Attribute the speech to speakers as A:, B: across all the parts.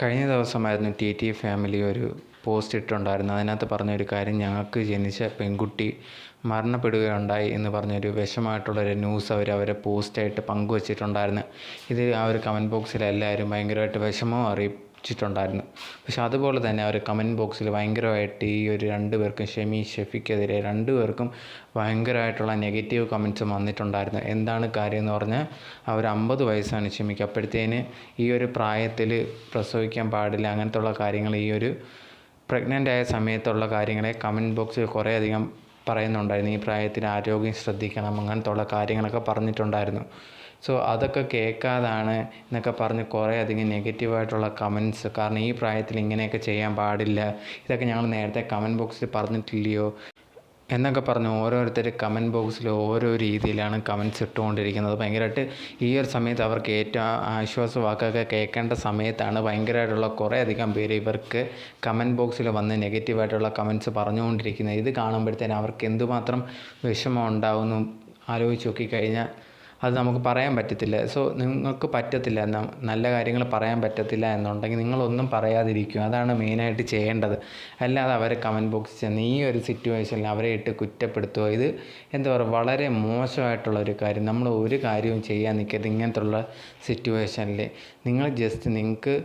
A: കഴിഞ്ഞ ദിവസമായിരുന്നു T T family ഒരു പോസ്റ്റ് ഇട്ടിട്ടുണ്ടായിരുന്നു അതിനകത്ത് പറഞ്ഞൊരു കാര്യം ഞങ്ങൾക്ക് ജനിച്ച പെൺകുട്ടി മരണപ്പെടുകയുണ്ടായി എന്ന് പറഞ്ഞൊരു വിഷമമായിട്ടുള്ളൊരു ന്യൂസ് അവർ അവരെ പോസ്റ്റായിട്ട് പങ്കുവച്ചിട്ടുണ്ടായിരുന്നു. ഇത് ആ ഒരു കമന്റ് ബോക്സിൽ എല്ലാവരും ഭയങ്കരമായിട്ട് വിഷമവും അറിയിച്ചിട്ടുണ്ടായിരുന്നു പക്ഷെ അതുപോലെ തന്നെ അവർ കമന്റ് ബോക്സിൽ ഭയങ്കരമായിട്ട് ഈ ഒരു രണ്ട് പേർക്കും ഷെമി ഷെഫിക്കെതിരെ രണ്ട് പേർക്കും ഭയങ്കരമായിട്ടുള്ള നെഗറ്റീവ് കമന്റ്സും വന്നിട്ടുണ്ടായിരുന്നു. എന്താണ് കാര്യം എന്ന് പറഞ്ഞാൽ അവർ അമ്പത് വയസ്സാണ് ഷെമിക്ക്. അപ്പോഴത്തേന് ഈ ഒരു പ്രായത്തിൽ പ്രസവിക്കാൻ പാടില്ല. അങ്ങനത്തെ ഉള്ള കാര്യങ്ങൾ ഈ ഒരു പ്രഗ്നന്റ് ആയ സമയത്തുള്ള കാര്യങ്ങളെ കമന്റ് ബോക്സിൽ കുറേയധികം പറയുന്നുണ്ടായിരുന്നു. ഈ പ്രായത്തിൽ ആരോഗ്യം ശ്രദ്ധിക്കണം അങ്ങനത്തെ ഉള്ള കാര്യങ്ങളൊക്കെ പറഞ്ഞിട്ടുണ്ടായിരുന്നു. സോ അതൊക്കെ കേൾക്കാതാണ് എന്നൊക്കെ പറഞ്ഞ് കുറേ അധികം നെഗറ്റീവായിട്ടുള്ള കമൻസ് കാരണം ഈ പ്രായത്തിൽ ഇങ്ങനെയൊക്കെ ചെയ്യാൻ പാടില്ല. ഇതൊക്കെ ഞങ്ങൾ നേരത്തെ കമന്റ് ബോക്സിൽ പറഞ്ഞിട്ടില്ലയോ? എന്നൊക്കെ പറഞ്ഞ് ഓരോരുത്തർ കമന്റ് ബോക്സിൽ ഓരോ രീതിയിലാണ് കമന്റ്സ് ഇട്ടുകൊണ്ടിരിക്കുന്നത്. ഭയങ്കരമായിട്ട് ഈ ഒരു സമയത്ത് അവർക്ക് ഏറ്റവും ആശ്വാസ വാക്കൊക്കെ കേൾക്കേണ്ട സമയത്താണ് ഭയങ്കരമായിട്ടുള്ള കുറേ അധികം പേര് ഇവർക്ക് കമന്റ് ബോക്സിൽ വന്ന് നെഗറ്റീവായിട്ടുള്ള കമന്റ്സ് പറഞ്ഞുകൊണ്ടിരിക്കുന്നത്. ഇത് കാണുമ്പോഴത്തേനും അവർക്ക് എന്തുമാത്രം വിഷമം ഉണ്ടാവുമെന്നും ആലോചിച്ച് നോക്കിക്കഴിഞ്ഞാൽ അത് നമുക്ക് പറയാൻ പറ്റത്തില്ല. സോ നിങ്ങൾക്ക് പറ്റത്തില്ല എന്നാ നല്ല കാര്യങ്ങൾ പറയാൻ പറ്റത്തില്ല എന്നുണ്ടെങ്കിൽ നിങ്ങളൊന്നും പറയാതിരിക്കുക. അതാണ് മെയിനായിട്ട് ചെയ്യേണ്ടത്. അല്ലാതെ അവരെ കമന്റ് ബോക്സിൽ ചെന്ന് ഈ ഒരു സിറ്റുവേഷനിൽ അവരെ ഇട്ട് കുറ്റപ്പെടുത്തുക. ഇത് എന്താ പറയുക വളരെ മോശമായിട്ടുള്ള ഒരു കാര്യം. നമ്മൾ ഒരു കാര്യവും ചെയ്യാൻ നിൽക്കരുത് ഇങ്ങനത്തുള്ള സിറ്റുവേഷനിൽ നിങ്ങൾ ജസ്റ്റ് നിങ്ങൾക്ക്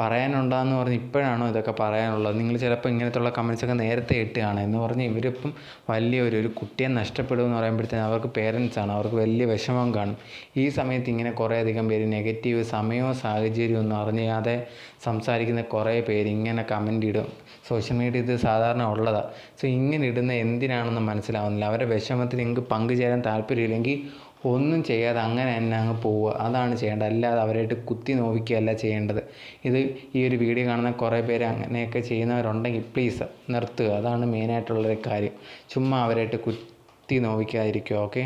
A: പറയാനുണ്ടാന്ന് പറഞ്ഞ് ഇപ്പോഴാണോ ഇതൊക്കെ പറയാനുള്ളത്? നിങ്ങൾ ചിലപ്പോൾ ഇങ്ങനത്തുള്ള കമൻസൊക്കെ നേരത്തെ ഇട്ടുകയാണ് എന്ന് പറഞ്ഞ് ഇവരിപ്പം വലിയൊരു ഒരു കുട്ടിയെ നഷ്ടപ്പെടുമെന്ന് പറയുമ്പോഴത്തേന് അവർക്ക് പേരൻസാണ് അവർക്ക് വലിയ വിഷമം കാണും. ഈ സമയത്ത് ഇങ്ങനെ കുറേ അധികം പേര് നെഗറ്റീവ് സമയവും സാഹചര്യവും ഒന്നും അറിയാതെ സംസാരിക്കുന്ന കുറേ പേര് ഇങ്ങനെ കമന്റ് ഇടും. സോഷ്യൽ മീഡിയ ഇത് സാധാരണ ഉള്ളതാണ് സോ ഇങ്ങനെ ഇടുന്ന എന്തിനാണെന്ന് മനസ്സിലാവുന്നില്ല. അവരുടെ വിഷമത്തിൽ നിങ്ങൾക്ക് പങ്കുചേരാൻ താല്പര്യമില്ലെങ്കിൽ ഒന്നും ചെയ്യാതെ അങ്ങനെ തന്നെ അങ്ങ് പോവുക. അതാണ് ചെയ്യേണ്ടത്. അല്ലാതെ അവരായിട്ട് കുത്തി നോവിക്കുകയല്ല ചെയ്യേണ്ടത്. ഇത് ഈ ഒരു വീഡിയോ കാണുന്ന കുറേ പേര് അങ്ങനെയൊക്കെ ചെയ്യുന്നവരുണ്ടെങ്കിൽ പ്ലീസ് നിർത്തുക. അതാണ് മെയിനായിട്ടുള്ളൊരു കാര്യം. ചുമ്മാ അവരായിട്ട് കുത്തി നോവിക്കാതിരിക്കുക ഓക്കെ